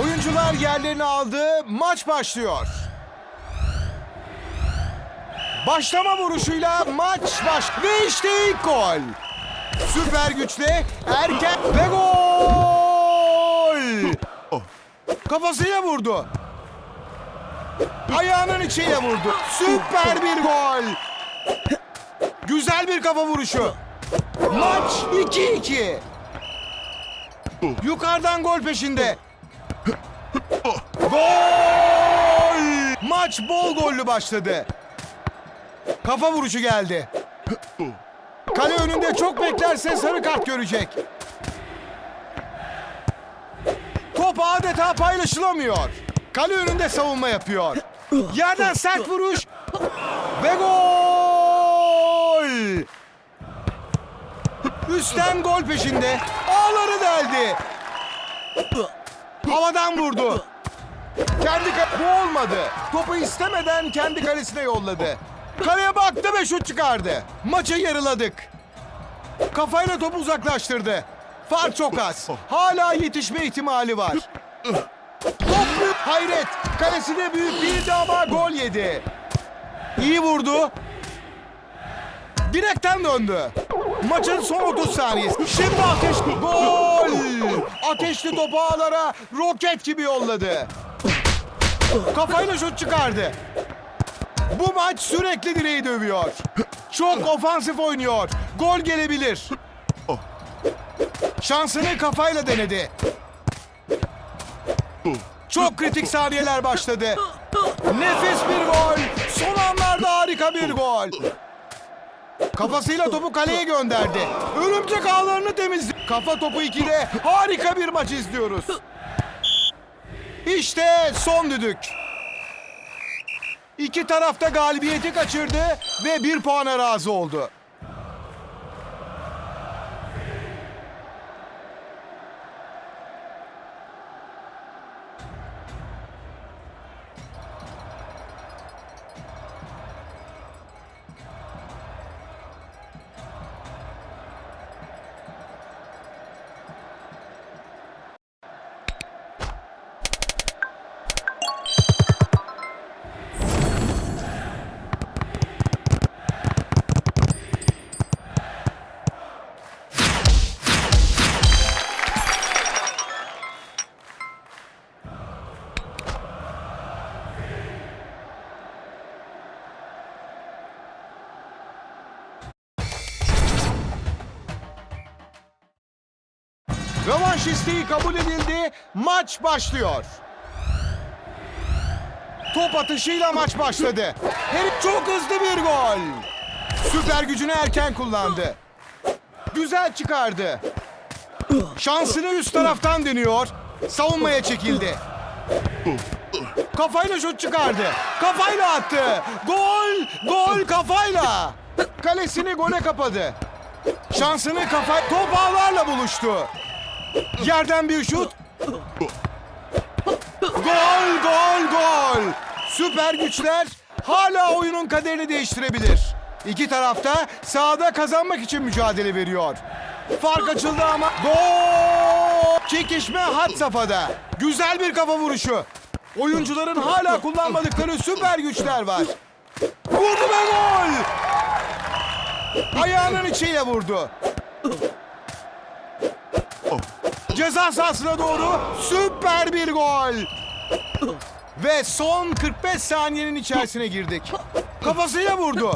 Oyuncular yerlerini aldı. Maç başlıyor. Başlama vuruşuyla maç baş... Ve işte ilk gol. Süper güçle erken ve gol. Kafasıyla vurdu. Ayağının içiyle vurdu. Süper bir gol. Güzel bir kafa vuruşu. Maç 2-2. Yukarıdan gol peşinde. Gol! Maç bol gollü başladı. Kafa vuruşu geldi. Kale önünde çok beklerse sarı kart görecek. Top adeta paylaşılamıyor. Kale önünde savunma yapıyor. Yerden sert vuruş ve gol! Üstten gol peşinde. Ağları deldi. Havadan vurdu. Kendi ka- olmadı. Topu istemeden kendi kalesine yolladı. Kaleye baktı ve şut çıkardı. Maçı yarıladık. Kafayla topu uzaklaştırdı. Fark çok az. Hala yetişme ihtimali var. Top. Hayret. Kalesine büyük değildi ama gol yedi. İyi vurdu. Direkten döndü. Maçın son 30 saniyesi. Şimdi ateş gol. Ateşli topu ağlara roket gibi yolladı. Kafayla şut çıkardı. Bu maç sürekli direği dövüyor. Çok ofansif oynuyor. Gol gelebilir. Şansını kafayla denedi. Çok kritik saniyeler başladı. Nefis bir gol. Son anlarda harika bir gol. Kafasıyla topu kaleye gönderdi. Örümcek ağlarını temizledi. Kafa topu 2'de harika bir maç izliyoruz. İşte son düdük. İki tarafta galibiyeti kaçırdı ve bir puana razı oldu. Rövanş isteği kabul edildi. Maç başlıyor. Top atışıyla maç başladı. Herif çok hızlı bir gol. Süper gücünü erken kullandı. Güzel çıkardı. Şansını üst taraftan deniyor. Savunmaya çekildi. Kafayla şut çıkardı. Kafayla attı. Gol! Gol kafayla. Kalesini gole kapadı. Şansını kafa... Top ağlarla buluştu. Yerden bir şut. Gol, gol, gol. Süper güçler hala oyunun kaderini değiştirebilir. İki tarafta sahada kazanmak için mücadele veriyor. Fark açıldı ama gol! Çekişme had safhada. Güzel bir kafa vuruşu. Oyuncuların hala kullanmadıkları süper güçler var. Vurdu ve gol! Ayağının içiyle vurdu. Ceza sahasına doğru süper bir gol. Ve son 45 saniyenin içerisine girdik. Kafasıyla vurdu.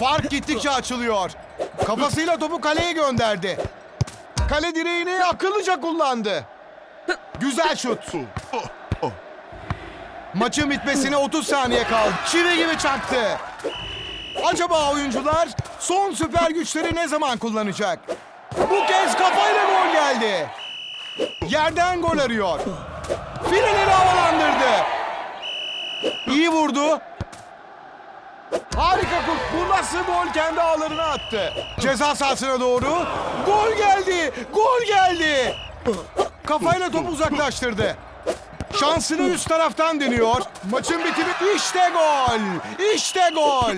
Fark gittikçe açılıyor. Kafasıyla topu kaleye gönderdi. Kale direğini akıllıca kullandı. Güzel şut. Maçın bitmesine 30 saniye kaldı. Çivi gibi çaktı. Acaba oyuncular son süper güçleri ne zaman kullanacak? Bu kez kafayla gol geldi. Yerden gol arıyor. Fileleri havalandırdı. İyi vurdu. Harika kurt. Bu nasıl gol kendi ağlarına attı. Ceza sahasına doğru. Gol geldi. Gol geldi. Kafayla topu uzaklaştırdı. Şansını üst taraftan deniyor. Maçın bitimi işte gol. İşte gol.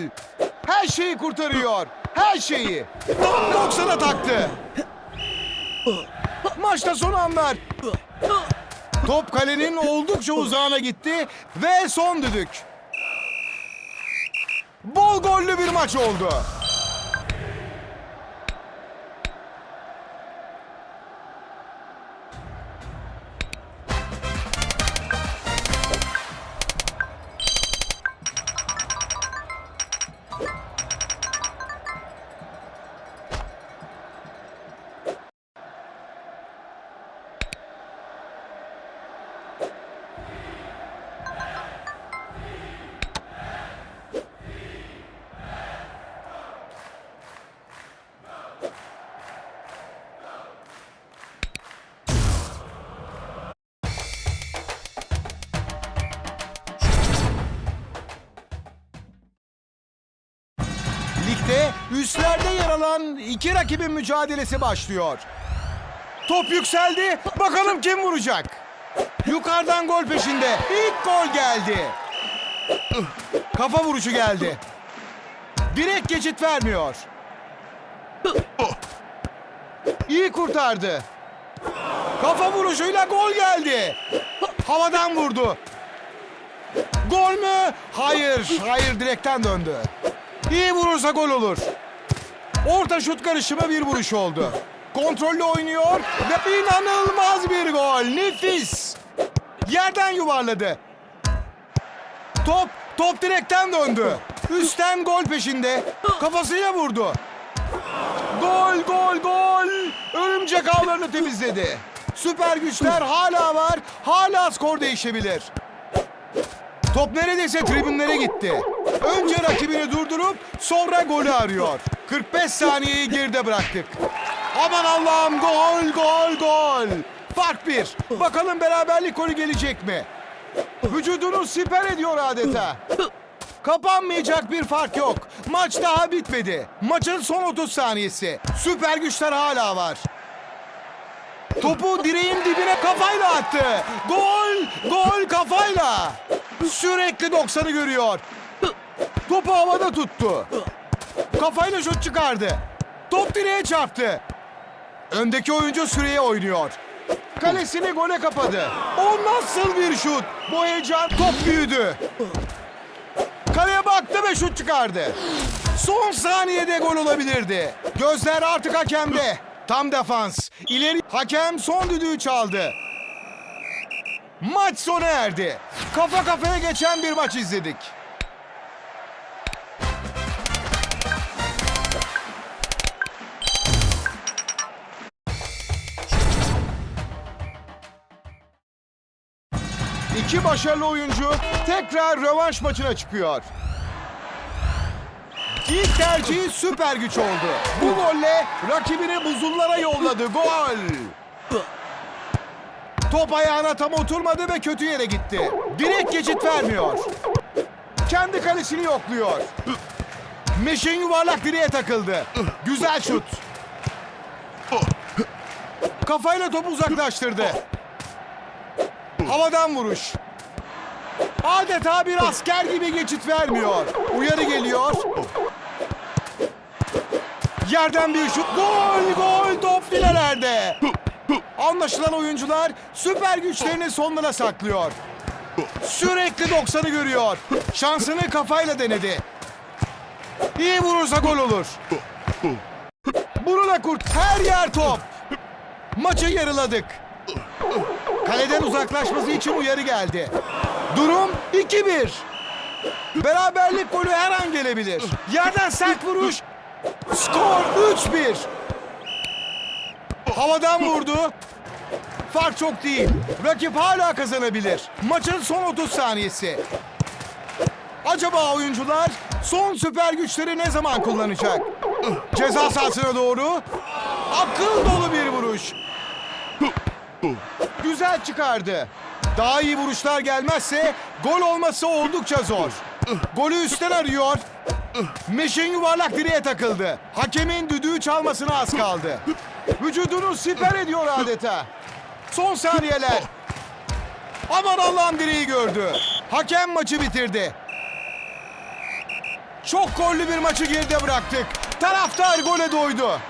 Her şeyi kurtarıyor. Her şeyi. Tam 90'a taktı. Maçta son anlar. Top kalenin oldukça uzağına gitti ve son düdük. Bol gollü bir maç oldu. Üstlerde yer alan iki rakibin mücadelesi başlıyor. Top yükseldi. Bakalım kim vuracak? Yukarıdan gol peşinde. İlk gol geldi. Kafa vuruşu geldi. Direkt geçit vermiyor. İyi kurtardı. Kafa vuruşuyla gol geldi. Havadan vurdu. Gol mü? Hayır, hayır direkten döndü. İyi vurursa gol olur. Orta şut karışımı bir vuruş oldu. Kontrollü oynuyor ve inanılmaz bir gol. Nefis. Yerden yuvarladı. Top, top direkten döndü. Üstten gol peşinde. Kafasıyla vurdu. Gol, gol, gol. Örümcek ağlarını temizledi. Süper güçler hala var. Hala skor değişebilir. Top neredeyse tribünlere gitti. Önce rakibini durdurup sonra golü arıyor. 45 saniyeyi geride bıraktık. Aman Allah'ım gol gol gol. Fark bir. Bakalım beraberlik golü gelecek mi? Vücudunu siper ediyor adeta. Kapanmayacak bir fark yok. Maç daha bitmedi. Maçın son 30 saniyesi. Süper güçler hala var. Topu direğin dibine kafayla attı. Gol! Gol kafayla. Sürekli 90'ı görüyor. Topu havada tuttu. Kafayla şut çıkardı. Top direğe çarptı. Öndeki oyuncu süreye oynuyor. Kalesini gole kapadı. O nasıl bir şut? Bu heyecan top büyüdü. Kaleye baktı ve şut çıkardı. Son saniyede gol olabilirdi. Gözler artık hakemde. Tam defans. İleri hakem son düdüğü çaldı. Maç sona erdi. Kafa kafaya geçen bir maç izledik. İki başarılı oyuncu tekrar rövanş maçına çıkıyor. İlk tercihi süper güç oldu. Bu golle rakibini buzullara yolladı. Gol! Top ayağına tam oturmadı ve kötü yere gitti. Direkt geçit vermiyor. Kendi kalesini yokluyor. Meşin yuvarlak direğe takıldı. Güzel şut. Kafayla topu uzaklaştırdı. Havadan vuruş. Adeta bir asker gibi geçit vermiyor. Uyarı geliyor. Yerden bir şut. Gol gol top filelerde. Anlaşılan oyuncular süper güçlerini sonlara saklıyor. Sürekli 90'ı görüyor. Şansını kafayla denedi. İyi vurursa gol olur. Buruna kurt her yer top. Maçı yarıladık. Kaleden uzaklaşması için uyarı geldi. Durum 2-1. Beraberlik golü her an gelebilir. Yerden sert vuruş. Skor 3-1. Havadan vurdu. Fark çok değil. Rakip hala kazanabilir. Maçın son 30 saniyesi. Acaba oyuncular son süper güçleri ne zaman kullanacak? Ceza sahasına doğru. Akıl dolu bir vuruş. Güzel çıkardı. Daha iyi vuruşlar gelmezse gol olması oldukça zor. Golü üstten arıyor. Meşin yuvarlak direğe takıldı. Hakemin düdüğü çalmasına az kaldı. Vücudunu siper ediyor adeta. Son saniyeler. Aman Allah'ım direği gördü. Hakem maçı bitirdi. Çok gollü bir maçı geride bıraktık. Taraftar gole doydu.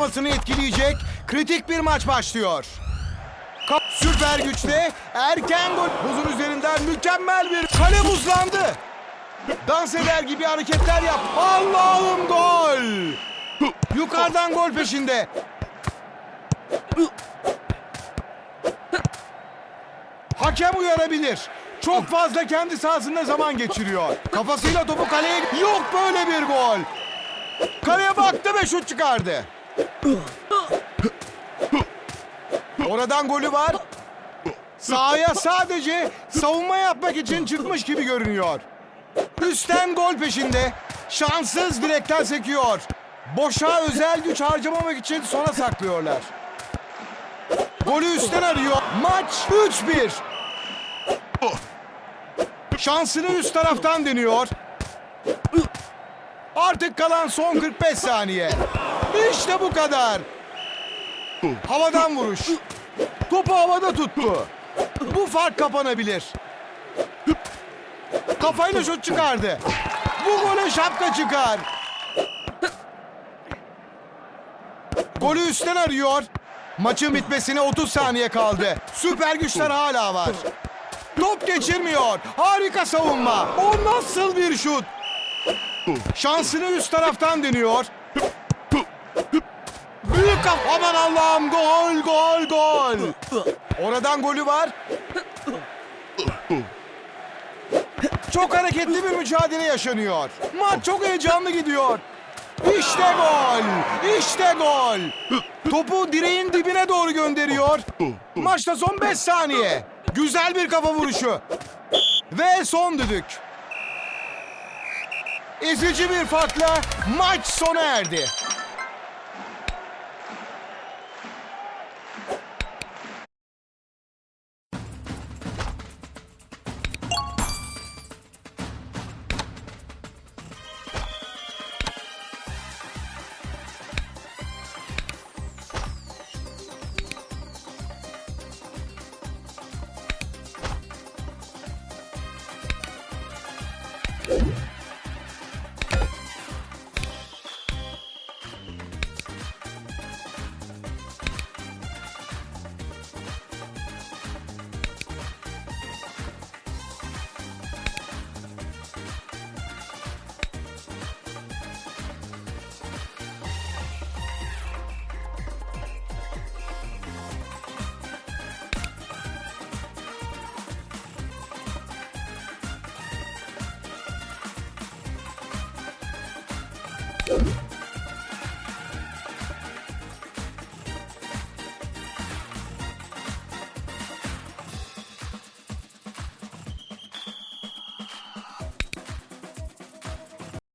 Sıralamasını etkileyecek kritik bir maç başlıyor. Süper güçte erken gol. Buzun üzerinden mükemmel bir kale buzlandı. Dans eder gibi hareketler yap. Allah'ım gol. Yukarıdan gol peşinde. Hakem uyarabilir. Çok fazla kendi sahasında zaman geçiriyor. Kafasıyla topu kaleye... Yok böyle bir gol. Kaleye baktı ve şut çıkardı. Oradan golü var. Sahaya sadece savunma yapmak için çıkmış gibi görünüyor. Üstten gol peşinde. Şanssız direkten sekiyor. Boşa özel güç harcamamak için sona saklıyorlar. Golü üstten arıyor. Maç 3-1. Şansını üst taraftan deniyor. Artık kalan son 45 saniye. İşte bu kadar. Havadan vuruş. Topu havada tuttu. Bu fark kapanabilir. Kafayla şut çıkardı. Bu gole şapka çıkar. Golü üstten arıyor. Maçın bitmesine 30 saniye kaldı. Süper güçler hala var. Top geçirmiyor. Harika savunma. O nasıl bir şut? Şansını üst taraftan deniyor. Kaf... Aman Allah'ım gol gol gol. Oradan golü var. Çok hareketli bir mücadele yaşanıyor. Maç çok heyecanlı gidiyor. İşte gol. İşte gol. Topu direğin dibine doğru gönderiyor. Maçta son 5 saniye. Güzel bir kafa vuruşu. Ve son düdük. Ezici bir farkla maç sona erdi.